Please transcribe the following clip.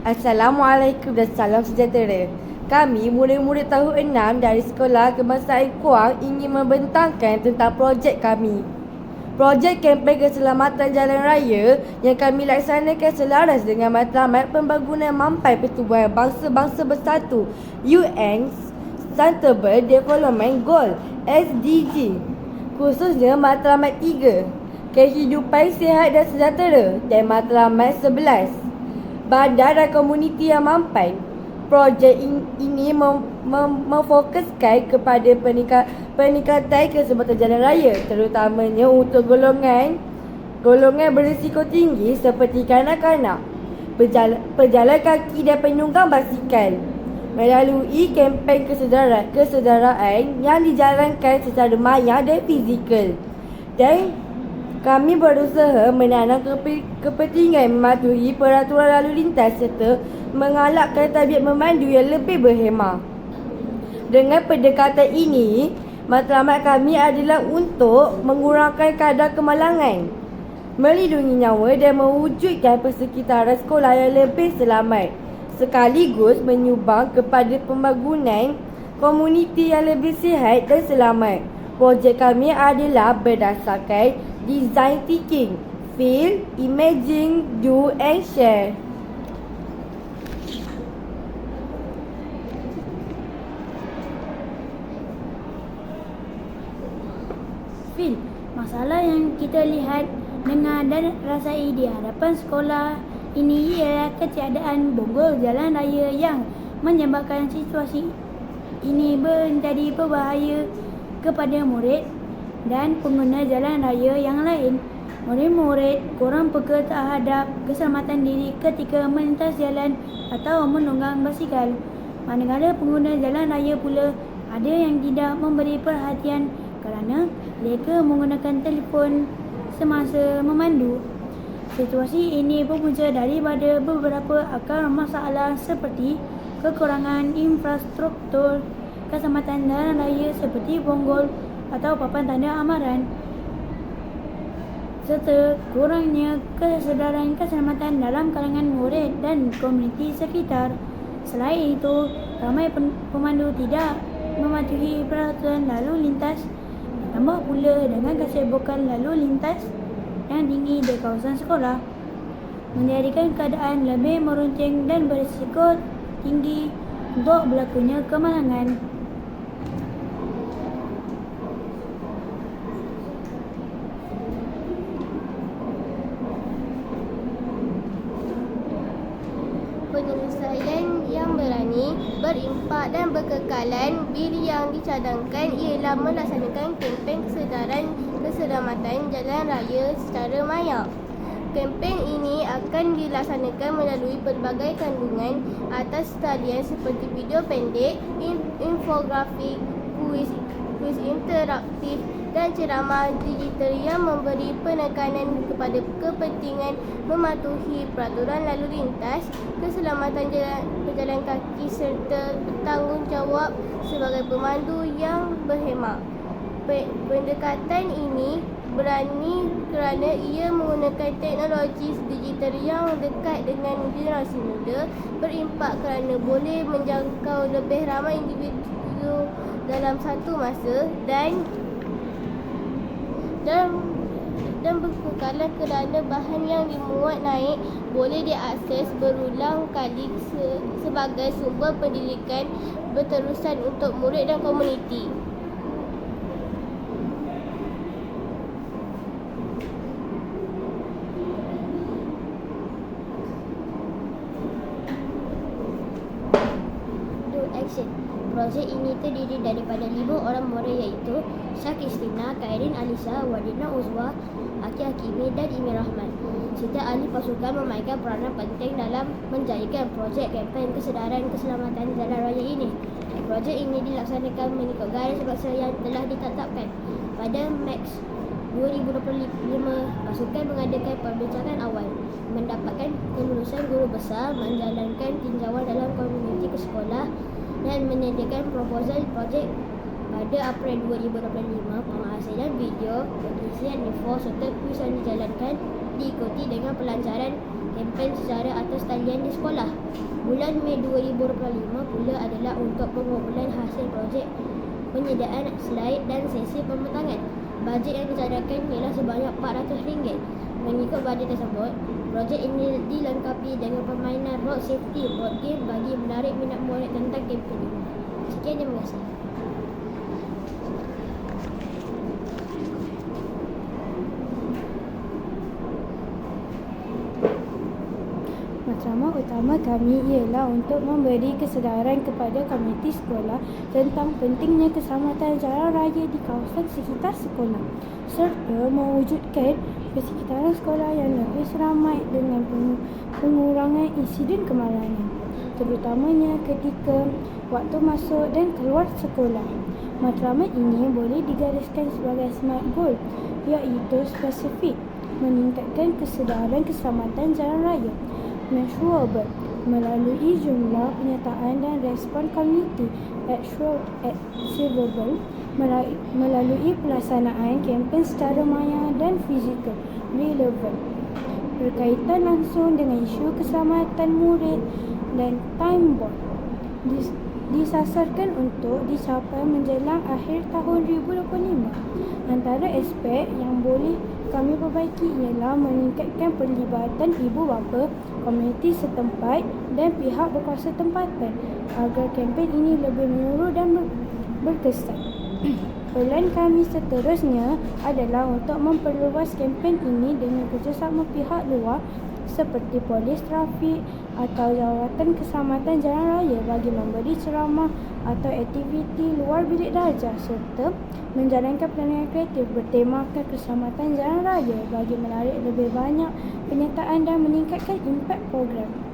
Assalamualaikum dan salam sejahtera. Kami murid-murid tahun 6 dari Sekolah Kebangsaan Kuang ingin membentangkan tentang projek kami. Projek kempen keselamatan jalan raya yang kami laksanakan selaras dengan matlamat pembangunan mampai pertubuhan bangsa-bangsa bersatu UN Sustainable Development Goal SDG khususnya matlamat 3 kehidupan sihat dan sejahtera dan matlamat 11 badan dan komuniti yang mampan. Projek ini mem, mem, memfokuskan kepada peningkat, peningkatan keselamatan jalan raya terutamanya untuk golongan golongan berisiko tinggi seperti kanak-kanak pejalan, pejalan kaki dan penunggang basikal. Melalui kempen kesedaraan, kesedaraan yang dijalankan secara maya dan fizikal. Dan kami berusaha menanam kepentingan mematuhi peraturan lalu lintas serta mengalakkan tabiat memandu yang lebih berhemah. Dengan pendekatan ini, matlamat kami adalah untuk mengurangkan kadar kemalangan, melindungi nyawa dan mewujudkan persekitaran sekolah yang lebih selamat sekaligus menyumbang kepada pembangunan komuniti yang lebih sihat dan selamat. Projek kami adalah berdasarkan design thinking, feel, imagine, do and share. Feel, masalah yang kita lihat, dengar dan rasai di hadapan sekolah ini ialah ketiadaan bonggol jalan raya yang menyebabkan situasi ini menjadi berbahaya kepada murid dan pengguna jalan raya yang lain. Murid-murid kurang peka terhadap keselamatan diri ketika melintas jalan atau menunggang basikal. Manakala pengguna jalan raya pula ada yang tidak memberi perhatian kerana mereka menggunakan telefon semasa memandu. Situasi ini berpunca daripada beberapa akar masalah seperti kekurangan infrastruktur keselamatan jalan raya seperti bonggol atau papan tanda amaran serta kurangnya kesedaran keselamatan dalam kalangan murid dan komuniti sekitar. Selain itu, ramai pemandu tidak mematuhi peraturan lalu lintas tambah pula dengan kesibukan lalu lintas yang tinggi di kawasan sekolah menjadikan keadaan lebih meruncing dan berisiko tinggi untuk berlakunya kemalangan. Berimpak dan berkekalan, bil yang dicadangkan ialah melaksanakan kempen kesedaran keselamatan jalan raya secara maya. Kempen ini akan dilaksanakan melalui pelbagai kandungan atas talian seperti video pendek, infografik, kuis, kuis interaktif, dan ceramah digital yang memberi penekanan kepada kepentingan mematuhi peraturan lalu lintas, keselamatan jalan, berjalan kaki serta bertanggungjawab sebagai pemandu yang berhemah. Pendekatan ini berani kerana ia menggunakan teknologi digital yang dekat dengan generasi muda berimpak kerana boleh menjangkau lebih ramai individu dalam satu masa dan dan dan berkekalan kerana bahan yang dimuat naik boleh diakses berulang kali se, sebagai sumber pendidikan berterusan untuk murid dan komuniti. Projek ini terdiri daripada lima orang murid iaitu Syak Istina, Kairin Alisa, Wadina Uzwa, Aki Hakimi dan Imi Rahman. Setiap ahli pasukan memainkan peranan penting dalam menjayakan projek kempen kesedaran keselamatan jalan raya ini. Projek ini dilaksanakan mengikut garis besar yang telah ditetapkan. Pada Max 2025, pasukan mengadakan perbincangan awal mendapatkan kelulusan guru besar menjalankan tinjauan dalam komuniti ke sekolah dan menyediakan proposal projek pada April 2025 penghasilan video pengisian info serta kuis yang dijalankan diikuti dengan pelancaran kempen secara atas talian di sekolah. Bulan Mei 2025 pula adalah untuk pengumpulan hasil projek penyediaan slide dan sesi pembentangan. Bajet yang dicadangkan ialah sebanyak RM400. Mengikut bajet tersebut, projek ini dilengkapi dengan permainan road safety board game bagi menarik minat murid tentang kempen ini. Sekian, terima kasih. Matlamat utama kami ialah untuk memberi kesedaran kepada komuniti sekolah tentang pentingnya keselamatan jalan raya di kawasan sekitar sekolah serta mewujudkan persekitaran sekolah yang lebih selamat dengan peng- pengurangan insiden kemalangan terutamanya ketika waktu masuk dan keluar sekolah. Matlamat ini boleh digariskan sebagai SMART goal iaitu spesifik meningkatkan kesedaran keselamatan jalan raya measurable melalui jumlah penyertaan dan respon komuniti melai- melalui pelaksanaan kempen secara maya dan fizikal relevant berkaitan langsung dengan isu keselamatan murid dan time Dis- disasarkan untuk dicapai menjelang akhir tahun 2025. Antara aspek yang boleh kami perbaiki ialah meningkatkan perlibatan ibu bapa, komuniti setempat dan pihak berkuasa tempatan agar kempen ini lebih menyeluruh dan ber- berkesan. Pelan kami seterusnya adalah untuk memperluas kempen ini dengan kerjasama pihak luar seperti polis trafik atau jawatan keselamatan jalan raya bagi memberi ceramah atau aktiviti luar bilik darjah serta menjalankan pertandingan kreatif bertemakan keselamatan jalan raya bagi menarik lebih banyak penyertaan dan meningkatkan impak program.